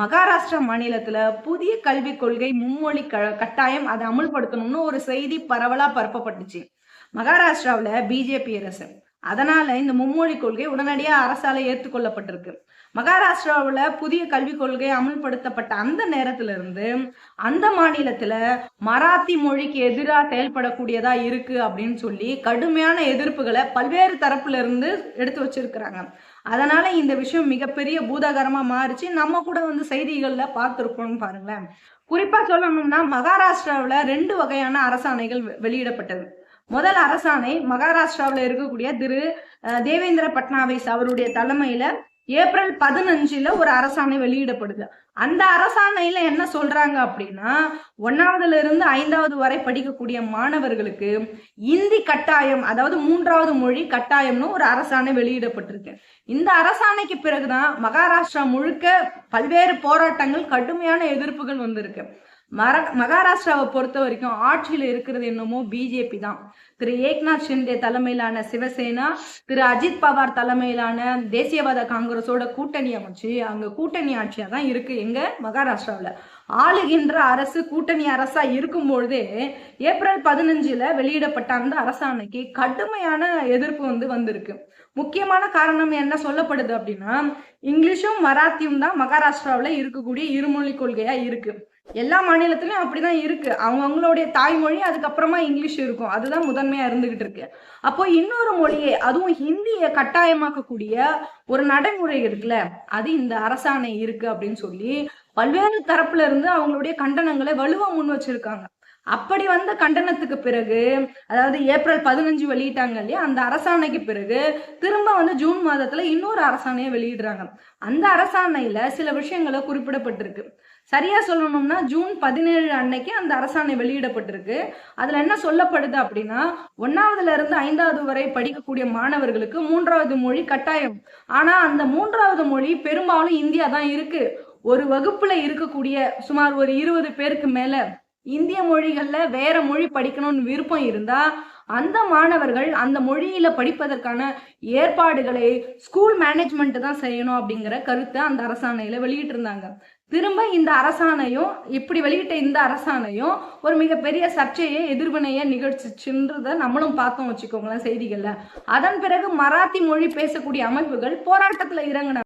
மகாராஷ்டிரா மாநிலத்துல புதிய கல்விக் கொள்கை மும்மொழி க கட்டாயம் அதை அமுல்படுத்தணும்னு ஒரு செய்தி பரவலா பரப்பப்பட்டுச்சு. மகாராஷ்டிராவுல பிஜேபி அரசு. அதனால இந்த மும்மொழி கொள்கை உடனடியா அரசால ஏற்றுக்கொள்ளப்பட்டிருக்கு. மகாராஷ்டிராவில் புதிய கல்விக் கொள்கை அமுல்படுத்தப்பட்ட அந்த நேரத்துல இருந்து அந்த மாநிலத்துல மராத்தி மொழிக்கு எதிராக செயல்படக்கூடியதா இருக்கு அப்படின்னு சொல்லி கடுமையான எதிர்ப்புகளை பல்வேறு தரப்புல இருந்து எடுத்து வச்சிருக்கிறாங்க. அதனால இந்த விஷயம் மிகப்பெரிய பூதாகரமா மாறிச்சு. நம்ம கூட வந்து செய்திகள்ல பார்த்துருக்கோம்னு பாருங்களேன். குறிப்பா சொல்லணும்னா மகாராஷ்டிராவுல ரெண்டு வகையான அரசாணைகள் வெ- வெளியிடப்பட்டது. முதல் அரசாணை மகாராஷ்டிராவில் இருக்கக்கூடிய திரு அஹ், தேவேந்திர பட்னாவிஸ் அவருடைய தலைமையில ஏப்ரல் பதினஞ்சுல ஒரு அரசாணை வெளியிடப்படுது. அந்த அரசாணையில என்ன சொல்றாங்க அப்படின்னா ஒன்னாவதுல இருந்து ஐந்தாவது வரை படிக்கக்கூடிய மாணவர்களுக்கு இந்தி கட்டாயம் அதாவது மூன்றாவது மொழி கட்டாயம்னு ஒரு அரசாணை வெளியிடப்பட்டிருக்கு. இந்த அரசாணைக்கு பிறகுதான் மகாராஷ்டிரா முழுக்க பல்வேறு போராட்டங்கள் கடுமையான எதிர்ப்புகள் வந்திருக்கு. மர மகாராஷ்டிராவை பொறுத்த வரைக்கும் ஆட்சியில் இருக்கிறது என்னமோ பிஜேபி தான். திரு ஏக்நாத் ஷிண்டே தலைமையிலான சிவசேனா திரு அஜித் பவார் தலைமையிலான தேசியவாத காங்கிரஸோட கூட்டணி அமைச்சு அங்க கூட்டணி ஆட்சியா தான் இருக்கு எங்க மகாராஷ்டிராவில். ஆளுகின்ற அரசு கூட்டணி அரசா இருக்கும் பொழுதே ஏப்ரல் பதினஞ்சுல வெளியிடப்பட்ட அந்த அரசாணைக்கு கடுமையான எதிர்ப்பு வந்து வந்திருக்கு. முக்கியமான காரணம் என்ன சொல்லப்படுது அப்படின்னா இங்கிலீஷும் மராத்தியும் தான் மகாராஷ்டிராவில் இருக்கக்கூடிய இருமொழி கொள்கையா இருக்கு. எல்லா மாநிலத்திலயும் அப்படிதான் இருக்கு. அவங்கவுங்களுடைய தாய்மொழி அதுக்கப்புறமா இங்கிலீஷ் இருக்கும். அதுதான் முதன்மையா இருந்துகிட்டு இருக்கு. அப்போ இன்னொரு மொழியை அதுவும் ஹிந்தியை கட்டாயமாக்கக்கூடிய ஒரு நடைமுறை இருக்குல்ல அது இந்த அரசாணை இருக்கு அப்படின்னு சொல்லி பல்வேறு தரப்புல இருந்து அவங்களுடைய கண்டனங்களை வலுவா முன் வச்சிருக்காங்க. அப்படி வந்த கண்டனத்துக்கு பிறகு அதாவது ஏப்ரல் பதினஞ்சு வெளியிட்டாங்க இல்லையா அந்த அரசாணைக்கு பிறகு திரும்ப வந்து ஜூன் மாதத்துல இன்னொரு அரசாணையை வெளியிடுறாங்க. அந்த அரசாணையில சில விஷயங்களை குறிப்பிடப்பட்டிருக்கு. சரியா சொல்லணும்னா ஜூன் பதினேழு அன்னைக்கு அந்த அரசாணை வெளியிடப்பட்டிருக்கு. அதுல என்ன சொல்லப்படுது அப்படின்னா ஒன்னாவதுல இருந்து ஐந்தாவது வரை படிக்கக்கூடிய மாணவர்களுக்கு மூன்றாவது மொழி கட்டாயம். ஆனா அந்த மூன்றாவது மொழி பெரும்பாலும் இந்தியா தான் இருக்கு. ஒரு வகுப்புல இருக்கக்கூடிய சுமார் ஒரு இருபது பேருக்கு மேல இந்திய மொழிகள்ல வேற மொழி படிக்கணும்னு விருப்பம் இருந்தா அந்த மாணவர்கள் அந்த மொழியில படிப்பதற்கான ஏற்பாடுகளை ஸ்கூல் மேனேஜ்மெண்ட் தான் செய்யணும் அப்படிங்கிற கருத்தை அந்த அரசாணையில வெளியிட்டிருந்தாங்க. திரும்ப இந்த அரசாணையும் இப்படி வெளியிட்ட இந்த அரசாணையும் ஒரு மிகப்பெரிய சர்ச்சையை எதிர்வினையை நிகழ்ச்சிச்சுன்றத நம்மளும் பார்த்தோம் வச்சுக்கோங்களேன் செய்திகளில். அதன் பிறகு மராத்தி மொழி பேசக்கூடிய அமைப்புகள் போராட்டத்தில் இறங்கின